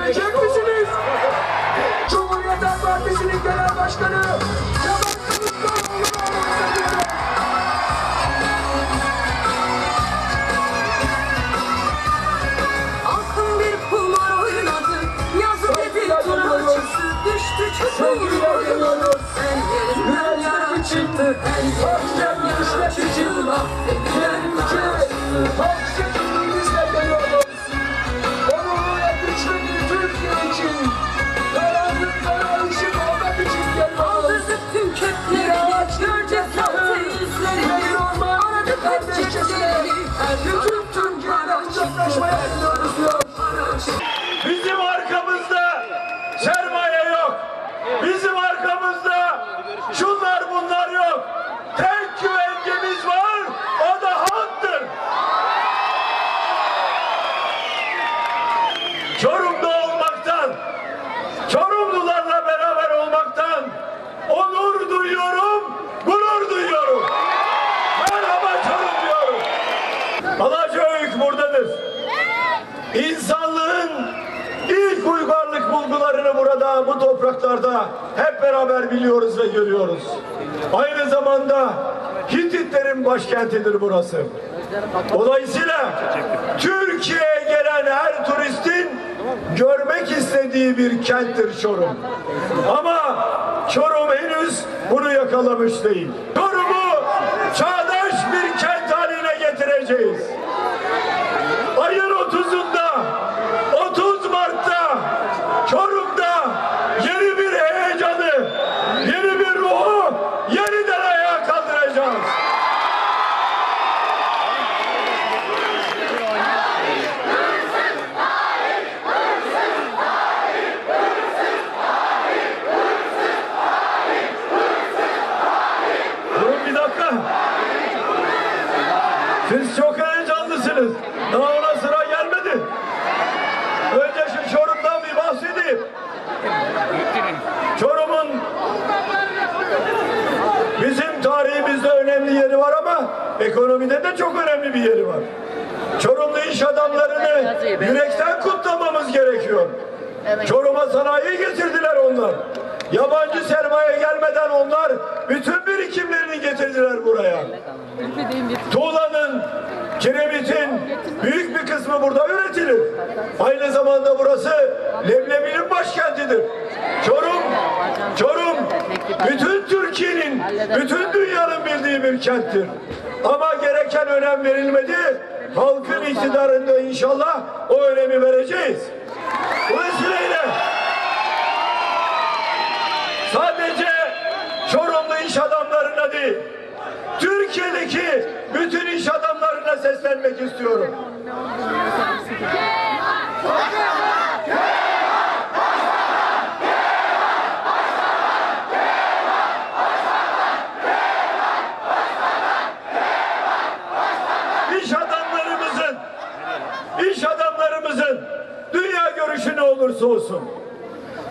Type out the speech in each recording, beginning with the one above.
girecek misiniz? Cumhuriyet Halk Partisi'nin genel başkanı Kemal Kılıçdaroğlu'na. Aklım bir kumar oynadı. Yazı dedi çıktı. Düştü çukur boyuna Sen yerinden yara çıktı. Dediler mi Halk Tüm köklerini Görce sahte yüzlerini Aradık hep çiçeklerini bu topraklarda hep beraber biliyoruz ve görüyoruz. Aynı zamanda Hititlerin başkentidir burası. Dolayısıyla Türkiye'ye gelen her turistin görmek istediği bir kenttir Çorum. Ama Çorum henüz bunu yakalamış değil. Çorum'u çağdaş bir kent haline getireceğiz. Ayın 30'unda 30 Mart'ta Çorum'da yeni bir heyecanı, yeni bir ruhu yeniden ayağa kaldıracağız. Durun bir dakika. Siz çok heyecanlısınız. Daha ona sıra gelmedi. Önce şu Çorum'dan bir bahsedeyim. Çorum'un bizim tarihimizde önemli yeri var ama ekonomide de çok önemli bir yeri var. Çorumlu iş adamlarını yürekten kutlamamız gerekiyor. Çorum'a sanayi getirdiler onlar. Yabancı sermaye gelmeden onlar bütün birikimlerini getirdiler buraya. Tuğlanın, kiremitin büyük bir kısmı burada üretilir. Aynı zamanda burası leblebinin başkentidir. Çorum, Çorum bütün Türkiye'nin, bütün dünyanın bildiği bir kenttir. Ama gereken önem verilmedi. Halkın iktidarında inşallah o önemi vereceğiz. Bu vesileyle sadece Çorumlu iş adamlarına değil, Türkiye'deki bütün iş adamlarına seslenmek istiyorum. İş adamlarımızın, iş adamlarımızın görüşü ne olursa olsun,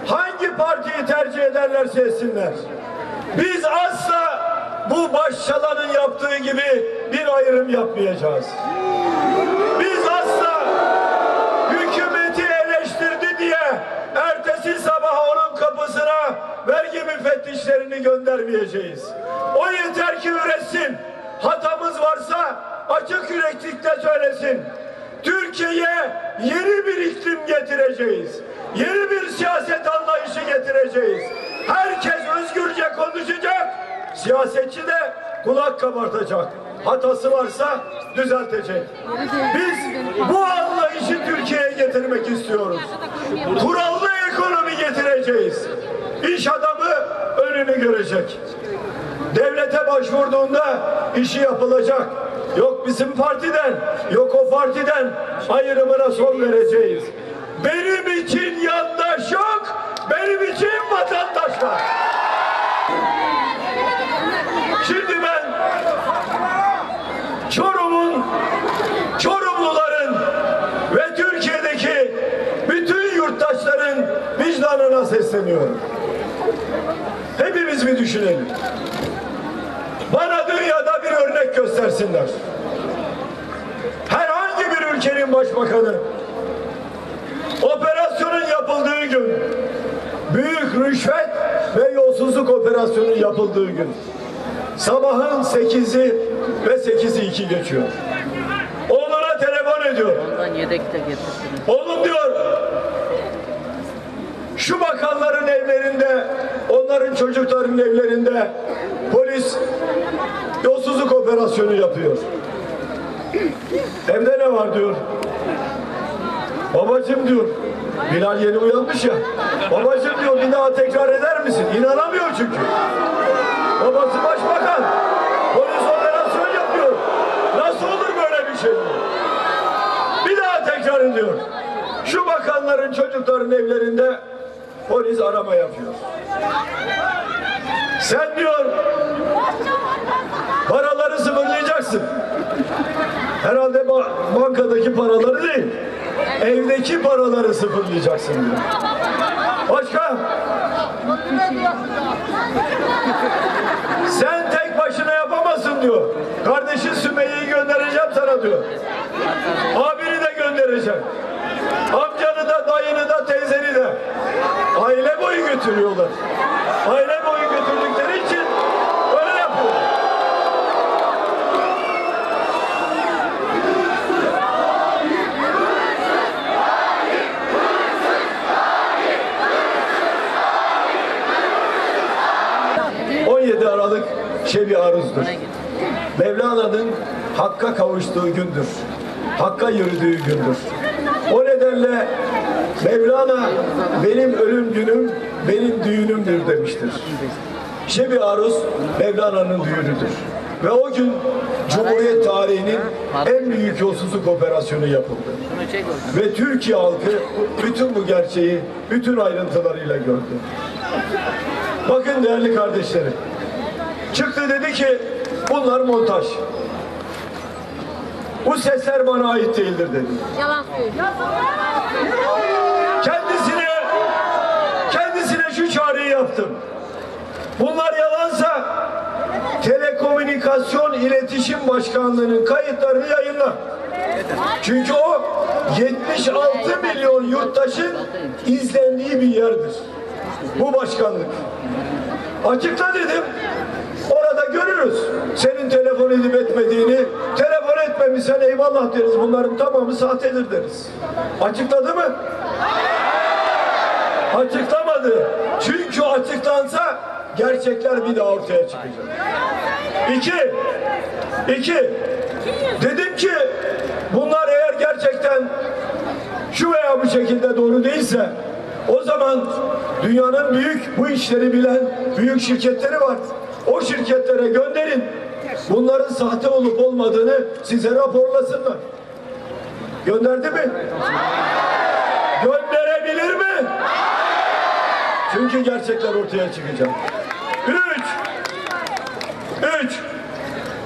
hangi partiyi tercih ederlerse etsinler. Biz asla bu başçalanın yaptığı gibi bir ayrım yapmayacağız. Biz asla hükümeti eleştirdi diye ertesi sabah onun kapısına vergi müfettişlerini göndermeyeceğiz. O yeter ki üretsin. Hatamız varsa açık yüreklikte söylesin. Türkiye'ye yeni bir iklim getireceğiz. Yeni bir siyaset anlayışı getireceğiz. Herkes özgürce konuşacak. Siyasetçi de kulak kabartacak. Hatası varsa düzeltecek. Biz bu anlayışı Türkiye'ye getirmek istiyoruz. Kurallı ekonomi getireceğiz. İş adamı önünü görecek. Devlete başvurduğunda işi yapılacak. Bizim partiden, yok o partiden ayrımına son vereceğiz. Benim için yandaş yok, benim için vatandaş var. Şimdi ben Çorum'un, Çorumluların ve Türkiye'deki bütün yurttaşların vicdanına sesleniyorum. Hepimiz mi düşünelim? Bana dünyada bir örnek göstersinler. Ülkenin başbakanı operasyonun yapıldığı gün büyük rüşvet ve yolsuzluk operasyonun yapıldığı gün sabahın 8'i ve 8'i 2 geçiyor. Oğluna telefon ediyor. Ondan yedek de getirdiniz. Oğlum diyor şu bakanların evlerinde onların çocukların evlerinde polis yolsuzluk operasyonu yapıyor. Evde ne var diyor. Babacım diyor. Bilal yeni uyanmış ya. Babacım diyor bir daha tekrar eder misin? İnanamıyor çünkü. Babası başbakan. Polis operasyon yapıyor. Nasıl olur böyle bir şey diyor. Bir daha tekrar ediyor. Şu bakanların çocukların evlerinde polis arama yapıyor. Sen diyor paraları sıfırlayacaksın. Herhalde ba- bankadaki paraları değil. Evdeki paraları sıfırlayacaksın diyor. Başka? Sen tek başına yapamazsın diyor. Kardeşin Sümeyye'yi göndereceğim sana diyor. Abini de göndereceğim. Amcanı da, teyzeni de. Aile boyu götürüyorlar. Aile boyu götürdükleri için öyle yapıyorlar. ...17 Aralık Şebi Aruz'dur. Mevlana'nın Hakk'a kavuştuğu gündür. Hakk'a yürüdüğü gündür. O nedenle Mevlana benim ölüm günüm, benim düğünümdür demiştir. Şebi Aruz Mevlana'nın düğünüdür. Ve o gün Cumhuriyet tarihinin en büyük yolsuzluk operasyonu yapıldı. Ve Türkiye halkı bütün bu gerçeği bütün ayrıntılarıyla gördü. Bakın değerli kardeşlerim. Çıktı dedi ki bunlar montaj. Bu sesler bana ait değildir dedi. Yalan söylüyor. Kendisine kendisine şu çağrıyı yaptım. Bunlar yalansa Telekomünikasyon İletişim Başkanlığı'nın kayıtlarını yayınla. Çünkü o 76 milyon yurttaşın izlendiği bir yerdir. Bu başkanlık. Açıkla dedim. Orada görürüz. Senin telefon edip etmediğini. Telefon etmemişsen eyvallah deriz. Bunların tamamı sahtedir deriz. Açıkladı mı? Açıklamadı. Çünkü açıklansa gerçekler bir daha ortaya çıkacak. İki, iki, dedim ki bunlar eğer gerçekten şu veya bu şekilde doğru değilse o zaman dünyanın büyük bu işleri bilen büyük şirketleri var. O şirketlere gönderin. Bunların sahte olup olmadığını size raporlasınlar. Gönderdi mi? Gönderebilir mi? Çünkü gerçekler ortaya çıkacak. Üç. Üç.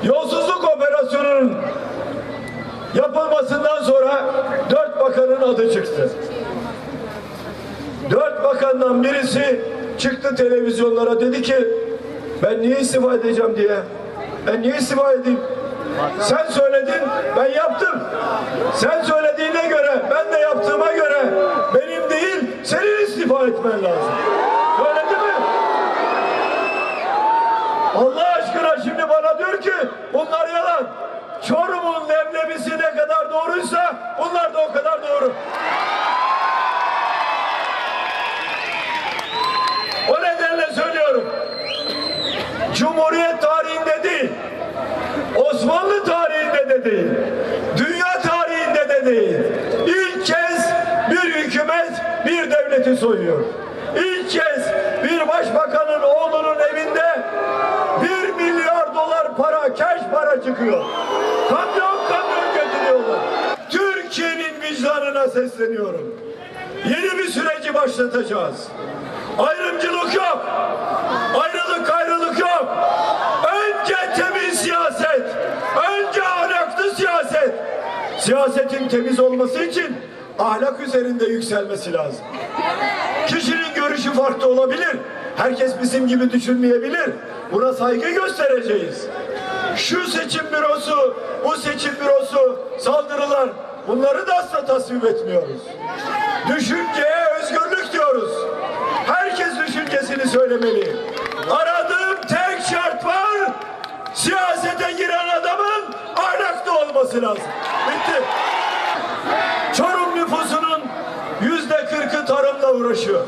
Yolsuzluk operasyonunun yapılmasından sonra dört bakanın adı çıktı. Dört bakandan birisi çıktı televizyonlara dedi ki ben niye istifa edeceğim diye. Ben niye istifa edeyim? Sen söyledin, ben yaptım. Sen söylediğine göre, ben de yaptığıma göre benim değil, senin istifa etmen lazım. Söyledi mi? Allah aşkına şimdi bana diyor ki bunlar yalan. Çorum'un leblebisi ne kadar doğruysa bunlar da o kadar doğru. O nedenle söylüyorum. Değil, Osmanlı tarihinde de değil, dünya tarihinde de değil. İlk kez bir hükümet bir devleti soyuyor. İlk kez bir başbakanın oğlunun evinde bir milyar dolar para, cash para çıkıyor. Kamyon kamyon götürüyorlar. Türkiye'nin vicdanına sesleniyorum. Yeni bir süreci başlatacağız. Ayrımcılık yok. Ayrılık ayrılık yok. Önce temiz siyaset. Önce ahlaklı siyaset. Siyasetin temiz olması için ahlak üzerinde yükselmesi lazım. Kişinin görüşü farklı olabilir. Herkes bizim gibi düşünmeyebilir. Buna saygı göstereceğiz. Şu seçim bürosu, bu seçim bürosu, saldırılar bunları da asla tasvip etmiyoruz. Düşünceye özgürlük diyoruz. Herkes düşüncesini söylemeli. Aradığım tek şart var. Siyasete giren ahlaklı olması lazım. Bitti. Çorum nüfusunun yüzde kırkı tarımla uğraşıyor.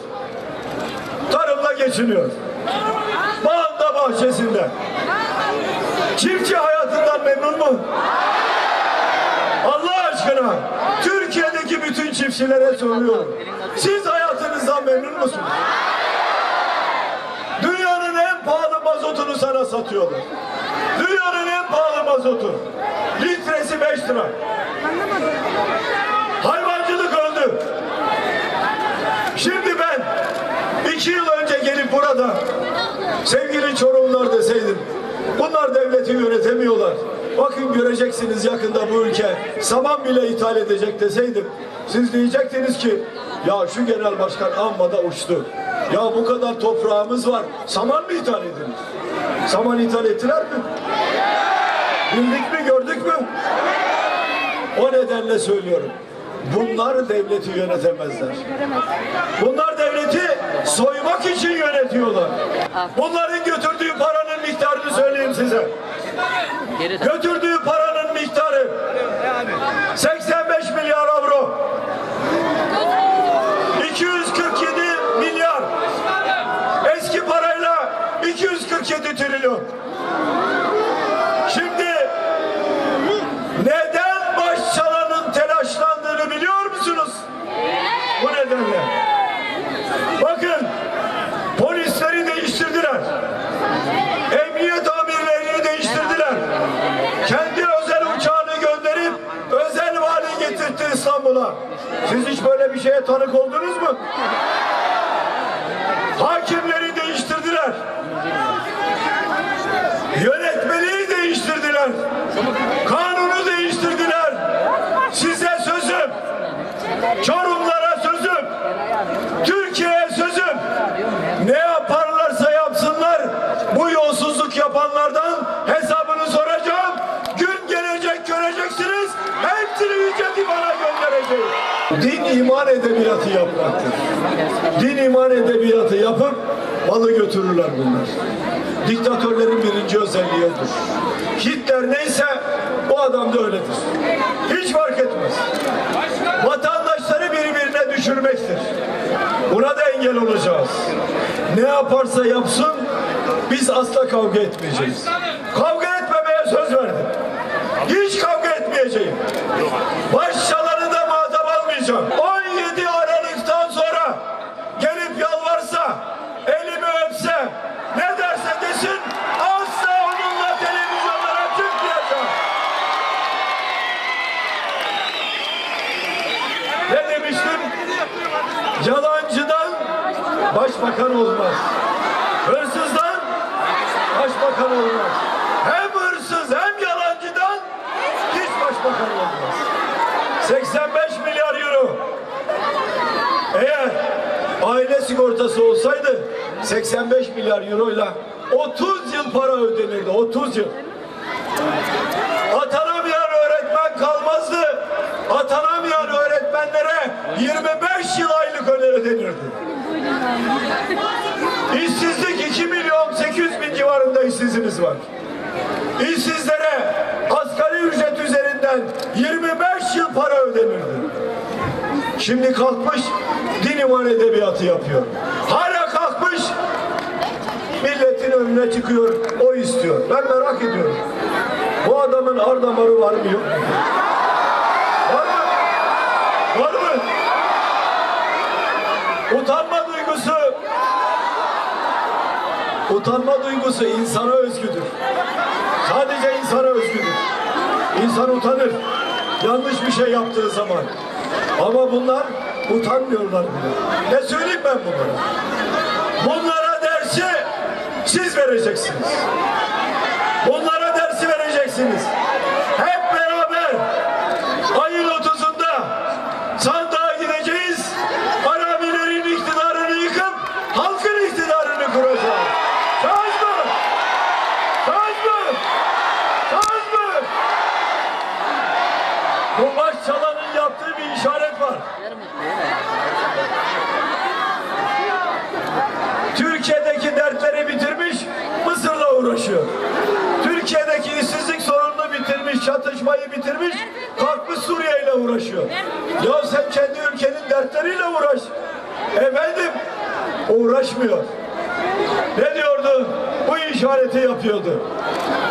Tarımla geçiniyor. Bağında bahçesinde. Çiftçi hayatından memnun mu? Allah aşkına Türkiye'deki bütün çiftçilere soruyorum. Siz hayatınızdan memnun musunuz? Dünyanın en pahalı mazotunu sana satıyorlar. Dünyanın en pahalı mazotu. Litresi 5 lira. Hayvancılık öldü. Şimdi ben iki yıl önce gelip burada sevgili Çorumlular deseydim bunlar devleti yönetemiyorlar. Bakın göreceksiniz yakında bu ülke saman bile ithal edecek deseydim siz diyecektiniz ki ya şu genel başkan amma da uçtu. Ya bu kadar toprağımız var. Saman mı ithal ediniz? Saman ithal ettiler mi? Bildik mi gördük mü? O nedenle söylüyorum. Bunlar devleti yönetemezler. Bunlar devleti soymak için yönetiyorlar. Bunların götürdüğü paranın miktarını söyleyeyim size. Götürdüğü paranın miktarı 85 milyar avro. 247 milyar. Eski parayla 247 trilyon. Şimdi neden başçalanın telaşlandığını biliyor musunuz? Bu nedenle. Bakın polisleri değiştirdiler. Emniyet amirlerini değiştirdiler. Kendi özel uçağını gönderip özel vali getirtti İstanbul'a. Siz hiç böyle bir şeye tanık oldunuz mu? Hakimleri değiştirdiler. Yönetmeliği değiştirdiler. Kanunu değiştirdiler. Size sözüm. Çorumlara sözüm. Türkiye'ye sözüm. Ne yaparlarsa yapsınlar bu yolsuzluk yapanlardan hesabını soracağım. Gün gelecek göreceksiniz. Hepsini Yüce Divan'a göndereceğim. Din iman edebiyatı yapmaktır. Din iman edebiyatı yapıp malı götürürler bunlar. Diktatörlerin birinci özelliği odur. Hitler neyse bu adam da öyledir. Hiç fark etmez. Vatandaşları birbirine düşürmektir. Buna da engel olacağız. Ne yaparsa yapsın biz asla kavga etmeyeceğiz. Kavga etmemeye söz verdim. Hiç kavga etmeyeceğim. Başçalarını da muhatap almayacağım. 17 Aralık'tan sonra gelip yalvarsa, elimi öpse, ne derse desin asla onunla televizyonlara çıkmayacağım. Ne demiştim? Yalancıdan başbakan olmaz. Hırsızdan başbakan olmaz. Hem hırsız hem yalancıdan hiç başbakan olmaz. 85 milyar euro. Eğer aile sigortası olsaydı 85 milyar euroyla 30 yıl para ödenirdi. 30 yıl. Atanamayan öğretmen kalmazdı. Atanamayan öğretmenlere 25 yıl aylık ödenirdi. İşsizlik 2 milyon 800 bin civarında işsizimiz var. İşsizlere asgari ücret üzerinden 25 yıl para ödenirdi. Şimdi kalkmış din iman edebiyatı yapıyor. Hala kalkmış milletin önüne çıkıyor, o istiyor. Ben merak ediyorum. Bu adamın ar damarı var mı yok mu? Var mı? Var mı? Utanma duygusu Utanma duygusu insana özgüdür. Sadece insana özgüdür. İnsan utanır. Yanlış bir şey yaptığı zaman. Ama bunlar utanmıyorlar bile. Ne söyleyeyim ben bunlara? Bunlara dersi siz vereceksiniz. Bunlara dersi vereceksiniz. Uğraşıyor. Ya sen kendi ülkenin dertleriyle uğraş. Efendim, uğraşmıyor. Ne diyordu? Bu işareti yapıyordu.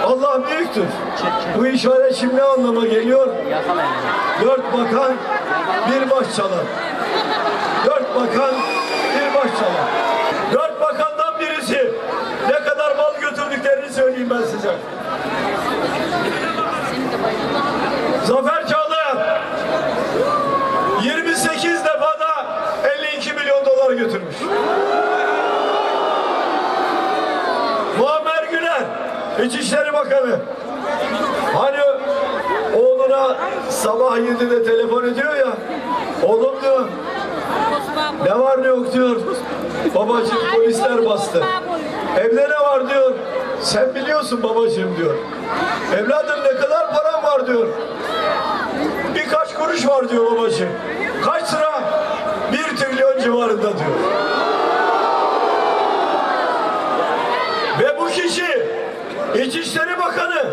Allah büyüktür. Bu işaret şimdi ne anlama geliyor? Dört bakan bir baş çalar. Dört bakan bir baş çalar. Dört bakandan birisi ne kadar mal götürdüklerini söyleyeyim ben size. Zafer Çağlayan 28 defada 52 milyon dolar götürmüş. Muammer Güler İçişleri Bakanı. Hani oğluna sabah 7'de telefon ediyor ya oğlum diyor ne var ne yok? diyor. Babacığım polisler bastı. Evde ne var? diyor. Sen biliyorsun babacığım diyor. Evladım ne kadar param var? diyor. Birkaç kuruş var diyor babacığım. Kaç lira bir trilyon civarında diyor. Ve bu kişi İçişleri Bakanı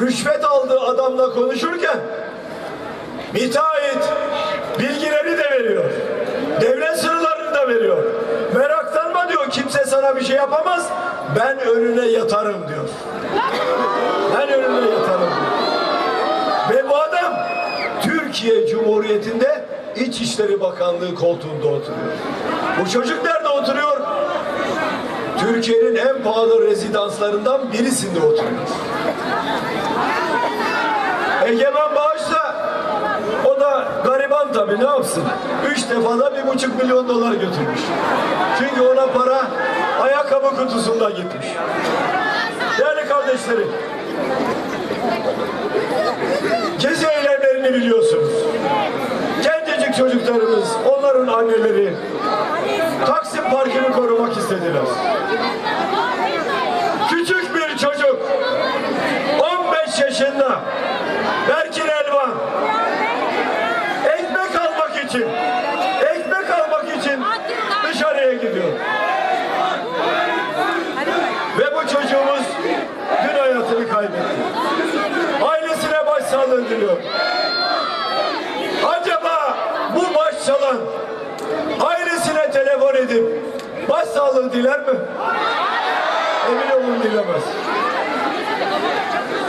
rüşvet aldığı adamla konuşurken müteahhit bilgileri de veriyor. Devlet sırlarını da veriyor. Meraklanma diyor kimse sana bir şey yapamaz. Ben önüne yatarım diyor. Ben önüne yatarım. Ve bu adam Türkiye Cumhuriyeti'nde İçişleri Bakanlığı koltuğunda oturuyor. Bu çocuk nerede oturuyor? Türkiye'nin en pahalı rezidanslarından birisinde oturuyor. Egemen Bağış'ta o da gariban tabii ne yapsın? Üç defada bir buçuk milyon dolar götürmüş. Çünkü ona para ayakkabı kutusunda gitmiş. Değerli kardeşlerim, gezi eylemlerini biliyorsunuz. Gencecik çocuklarımız, onların anneleri Taksim Parkı'nı korumak istediler. Küçük bir çocuk 15 yaşında Berkin Elvan ekmek almak için ekmek almak için dışarıya gidiyor. Ve bu çocuğumuz dün hayatını kaybetti. Ailesine başsağlığı diliyor. Acaba bu baş çalan ailesine telefon edip başsağlığı diler mi? Emin olun dilemez.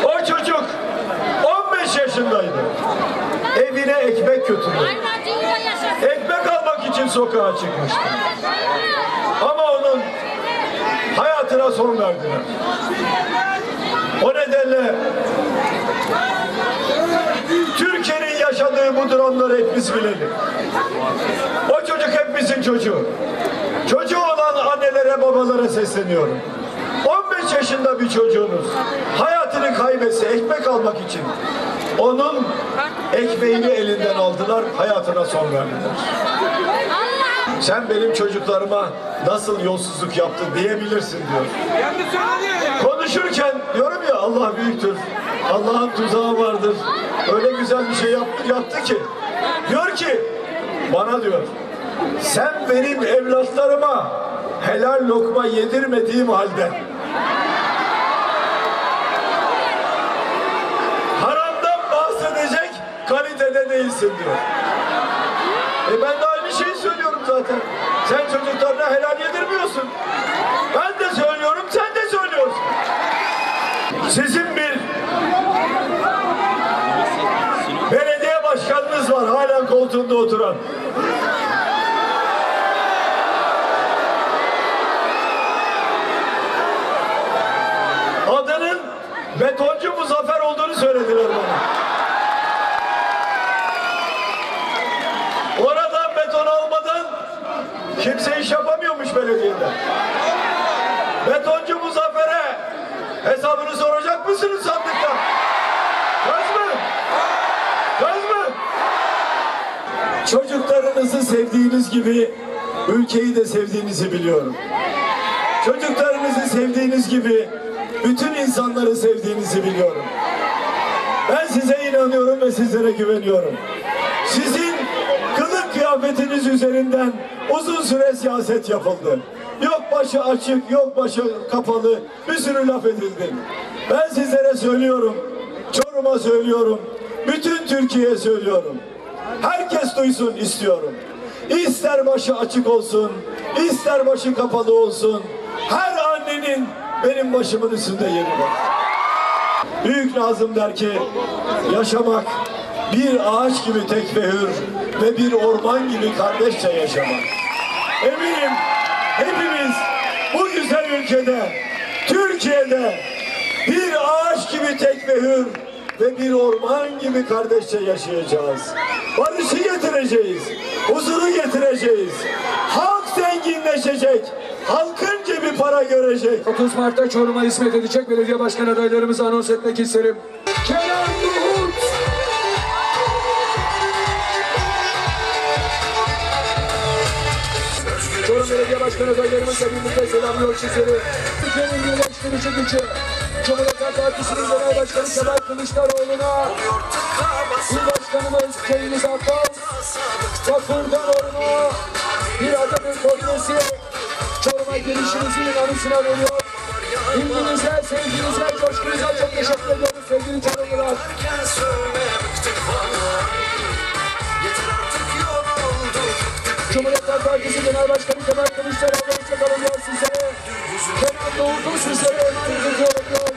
O çocuk 15 yaşındaydı. Evine ekmek götürüyor. Ekmek almak için sokağa çıkmıştı. Ama onun hayatına son verdiler. O nedenle Türkiye'nin yaşadığı bu dramları hepimiz bilelim. O çocuk hepimizin çocuğu. Çocuğu olan annelere babalara sesleniyorum. 15 yaşında bir çocuğunuz hayatını kaybetse ekmek almak için onun ekmeğini elinden aldılar, hayatına son verdiler. Sen benim çocuklarıma nasıl yolsuzluk yaptın diyebilirsin diyor. Konuşurken diyorum ya Allah büyüktür. Allah'ın tuzağı vardır. Öyle güzel bir şey yaptı, yaptı ki. Diyor ki bana diyor sen benim evlatlarıma helal lokma yedirmediğim halde haramdan bahsedecek kalitede değilsin diyor. E ben de aynı şeyi söylüyorum zaten. Sen çocuklarına helal yedirmiyorsun. Ben de söylüyorum, sen de söylüyorsun. Sizin bir belediye başkanınız var hala koltuğunda oturan. Söylediler bana. Oradan beton almadan kimse iş yapamıyormuş belediyede. Betoncu Muzaffer'e hesabını soracak mısınız sandıkta? Söz mü? Söz mü? Çocuklarınızı sevdiğiniz gibi ülkeyi de sevdiğinizi biliyorum. Çocuklarınızı sevdiğiniz gibi bütün insanları sevdiğinizi biliyorum. Ben size inanıyorum ve sizlere güveniyorum. Sizin kılık kıyafetiniz üzerinden uzun süre siyaset yapıldı. yok başı açık, yok başı kapalı bir sürü laf edildi. Ben sizlere söylüyorum, Çorum'a söylüyorum, bütün Türkiye'ye söylüyorum. Herkes duysun istiyorum. İster başı açık olsun, ister başı kapalı olsun. Her annenin benim başımın üstünde yeri var. Büyük Nazım der ki yaşamak bir ağaç gibi tek ve bir orman gibi kardeşçe yaşamak. Eminim hepimiz bu güzel ülkede, Türkiye'de bir ağaç gibi tek ve hür ve bir orman gibi kardeşçe yaşayacağız. Barışı getireceğiz, huzuru getireceğiz. Halk zenginleşecek, halkın cebi para görecek. 30 Mart'ta Çorum'a hizmet edecek belediye başkan adaylarımızı anons etmek isterim. Kenan Duhut. Çorum Belediye Başkan adaylarımızla birlikte selamlıyor sizleri. Türkiye'nin birleştirici gücü. Cumhuriyet Halk Partisi'nin genel başkanı Kemal Kılıçdaroğlu'na il başkanımız Cengiz Abbas Vapurdanoğlu'na bir Atatürk Çorum'a Gelişinizin anısına veriyor. Bilginize, sevginize, coşkunuza çok teşekkür ediyoruz sevgili canımlar. Cumhuriyet Halk Partisi Genel Başkanı Kemal Kılıçdaroğlu hoşçakalın diyor size. Kemal Doğu Kılıç sizlere öptüğünüzü.